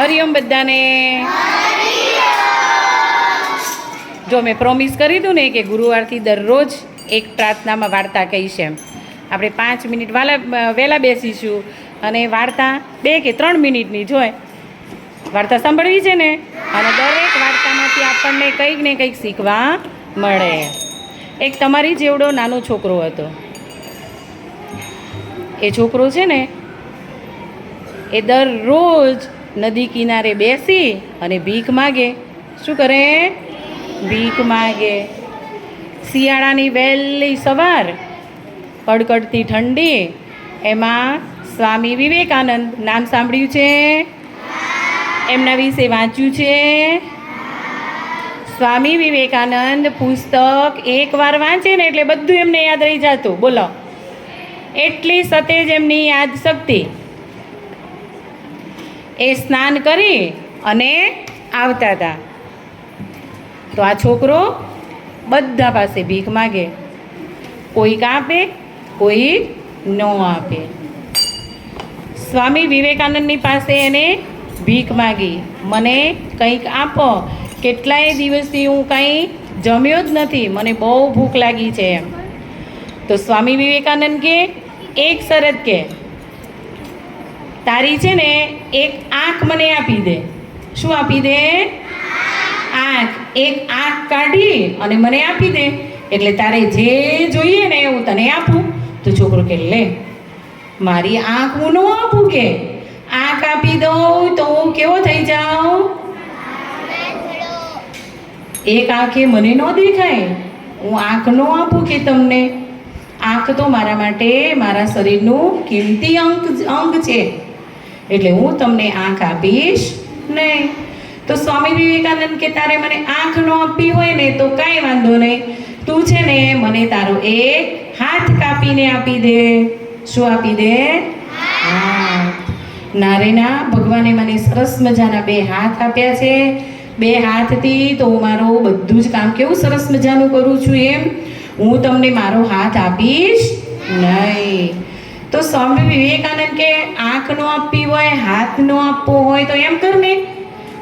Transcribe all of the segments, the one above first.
હરિઓમ બધાને. જો મેં પ્રોમિસ કરી દઉં ને કે ગુરુવારથી દરરોજ એક પ્રાર્થનામાં વાર્તા કહીશ એમ. આપણે પાંચ મિનિટ વાલા, વહેલા બેસીશું અને વાર્તા બે કે ત્રણ મિનિટની જોય વાર્તા સાંભળવી છે ને? અને દરેક વાર્તામાંથી આપણને કંઈક ને કંઈક શીખવા મળે. એક તમારી જેવડો નાનો છોકરો હતો. એ છોકરો છે ને, એ દરરોજ નદી કિનારે બેસી અને ભીખ માગે. શું કરે? ભીખ માગે. શિયાળાની વહેલી સવાર, કડકડતી ઠંડી. એમાં સ્વામી વિવેકાનંદ નામ સાંભળ્યું છે? એમના વિશે વાંચ્યું છે? સ્વામી વિવેકાનંદ પુસ્તક એકવાર વાંચે ને એટલે બધું એમને યાદ રહી જતું. બોલો. એટલી સતેજ એમની યાદ શક્તિ. એ સ્નાન કરી અને આવતા હતા. તો આ છોકરો બધા પાસે ભીખ માગે. કોઈક આપે કોઈ ન આપે. સ્વામી વિવેકાનંદની પાસે એને ભીખ માગી. મને કંઈક આપો. કેટલાય દિવસથી હું કંઈ જમ્યો જ નથી. મને બહુ ભૂખ લાગી છે. એમ. તો સ્વામી વિવેકાનંદ કે, એક શરત કે તારી છે ને એક આંખ મને આપી દે. શું આપી દે? આંખ. એક આંખ કાઢી અને મને આપી દે. એટલે તારે જે જોઈએ ને હું તને આપું. તો છોકરો કે, લે, મારી આંખ હું ન આપું કે? આંખ આપી દઉં તો હું કેવો થઈ જાઉં? એક આંખે મને ન દેખાય. હું આંખ ન આપું કે તમને? આંખ તો મારા માટે મારા શરીરનું કિંમતી અંગ અંગ છે. એટલે હું તમને આંખ આપીશ નહીં. તો સ્વામી વિવેકાનંદ કે તારે મને આંખ ન આપવી હોય ને તો કાંઈ વાંધો નહીં. તું છે ને મને તારો એક હાથ કાપીને આપી દે. શું આપી દે? નારેના ભગવાને મને સરસ મજાના બે હાથ આપ્યા છે. બે હાથથી તો હું મારું બધું જ કામ કેવું સરસ મજાનું કરું છું એમ. હું તમને મારો હાથ આપીશ? તો સ્વામી વિવેકાનંદ કે આંખ નો આપવી હોય હાથ નો આપવો હોય તો એમ કર ને.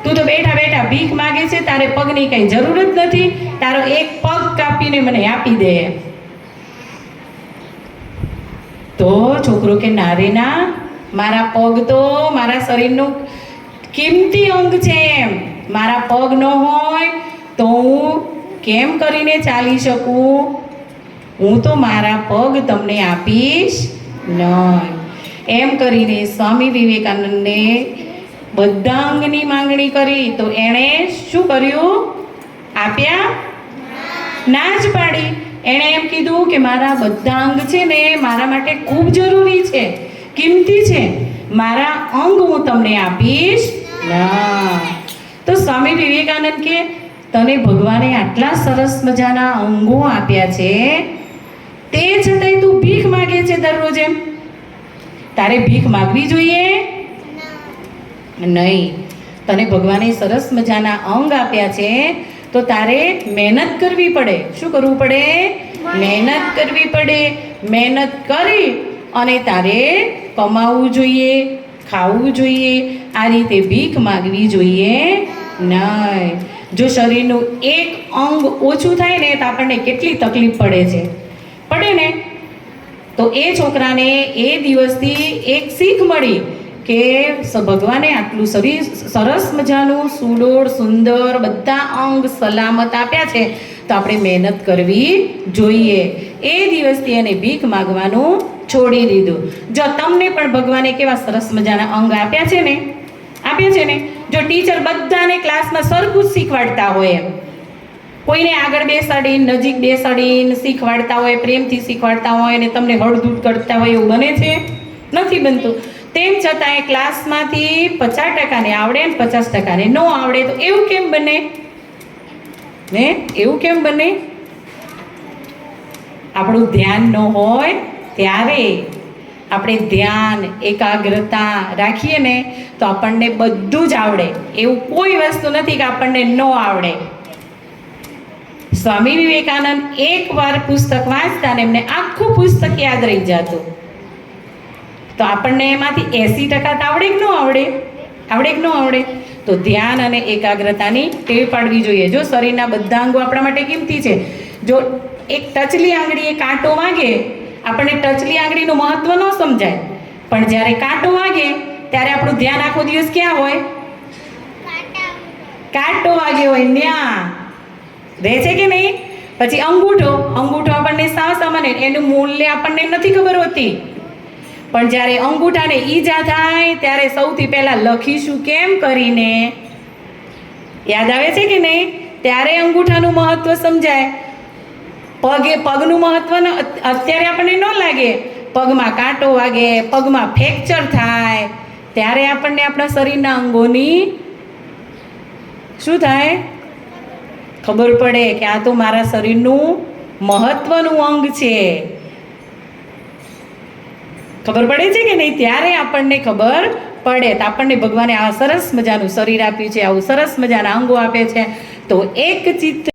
તું તો બેઠા બેઠા ભીખ માગે છે, તારે પગની કઈ જરૂર જ નથી. તારો એક પગ કાપીને મને આપી દે. તો છોકરો કે નારે ના, મારા પગ તો મારા શરીરનું કિંમતી અંગ છે એમ. મારા પગ ન હોય તો હું કેમ કરીને ચાલી શકું? હું તો મારા પગ તમને આપીશ. નહીં એમ કરીને સ્વામી વિવેકાનંદને બધા અંગની માંગણી કરી તો એણે શું કર્યું? આપ્યા? ના જ પાડી. એણે એમ કીધું કે મારા બધા અંગ છે ને મારા માટે ખૂબ જરૂરી છે. કિંમતી છે. મારા અંગ હું તમને આપીશ. ના તો સ્વામી વિવેકાનંદ કે, તને ભગવાને આટલા સરસ મજાના અંગો આપ્યા છે. તે છતાંય તું ભીખ માગે છે દરરોજ? એમ તારે ભીખ માગવી જોઈએ? નહીં. તને ભગવાને સરસ મજાના અંગ આપ્યા છે, તો તારે મહેનત કરવી પડે. શું કરવું પડે? મહેનત કરવી પડે. મહેનત કરી અને તારે કમાવવું જોઈએ, ખાવું જોઈએ. આ રીતે ભીખ માગવી જોઈએ નહીં. જો શરીરનું એક અંગ ઓછું થાય ને, તો આપણને કેટલી તકલીફ પડે છે? પડે ને? તો એ છોકરાને એ દિવસથી એક શીખ મળી કે ભગવાને આટલું શરીર સરસ મજાનું સુડોળ, સુંદર, બધા અંગ સલામત આપ્યા છે, તો આપણે મહેનત કરવી જોઈએ. એ દિવસથી એને ભીખ માગવાનું છોડી દીધું. જો તમને પણ ભગવાને કેવા સરસ મજાના અંગ આપ્યા છે ને? આપ્યા છે ને? જો ટીચર બધાને ક્લાસમાં સરખું જ શીખવાડતા હોય એમ. કોઈને આગળ બેસાડીને, નજીક બેસાડીને શીખવાડતા હોય, પ્રેમથી શીખવાડતા હોય અને તમને હળદૂત કરતા હોય એવું બને છે? નથી બનતું. તેમ છતાં એ ક્લાસમાંથી પચાસ ટકાને આવડે ને પચાસ ટકાને ન આવડે તો એવું કેમ બને? ને? એવું કેમ બને? આપણું ધ્યાન ન હોય ત્યારે આપણે ધ્યાન, એકાગ્રતા રાખીએ ને તો આપણને બધું જ આવડે. એવું કોઈ વસ્તુ નથી કે આપણને ન આવડે. સ્વામી વિવેકાનંદ એકવાર પુસ્તક વાંચતા ને એમને આખું પુસ્તક યાદ રહી જતું. તો આપણને એમાંથી એસી ટકા તો આવડે કે ન આવડે? આવડે કે ન આવડે? તો ધ્યાન અને એકાગ્રતાની ટેવ પાડવી જોઈએ. જો શરીરના બધા અંગો આપણા માટે કિંમતી છે, જો એક ટચલી આંગળીએ કાંટો વાગે, આપણને ટચલી આંગળીનું મહત્વ ન સમજાય. પણ જ્યારે કાંટો વાગે, ત્યારે આપણું ધ્યાન આખો દિવસ ક્યાં હોય? કાંટો વાગ્યો હોય ન્યા. રહે છે કે નહીં? પછી અંગૂઠો. અંગૂઠો આપણને સાવ સામાન્ય એનું મૂલ્ય આપણને નથી ખબર હોતી. પણ જ્યારે અંગૂઠાને ઈજા થાય, ત્યારે સૌથી પહેલાં લખીશું કેમ કરીને? યાદ આવે છે કે નહીં? ત્યારે અંગૂઠાનું મહત્વ સમજાય. પગે, પગનું મહત્વ અત્યારે આપણને ન લાગે. પગમાં કાંટો વાગે, પગમાં ફ્રેક્ચર થાય. ત્યારે આપણને આપણા શરીરના અંગોની શું થાય? ખબર પડે કે આ તો મારા શરીરનું મહત્વનું અંગ છે. ખબર પડે છે કે નહીં? ત્યારે આપણને ખબર પડે. તો આપણને ભગવાને આ સરસ મજાનું શરીર આપ્યું છે, આવું સરસ મજાના અંગો આપે છે. તો એક ચિત્ત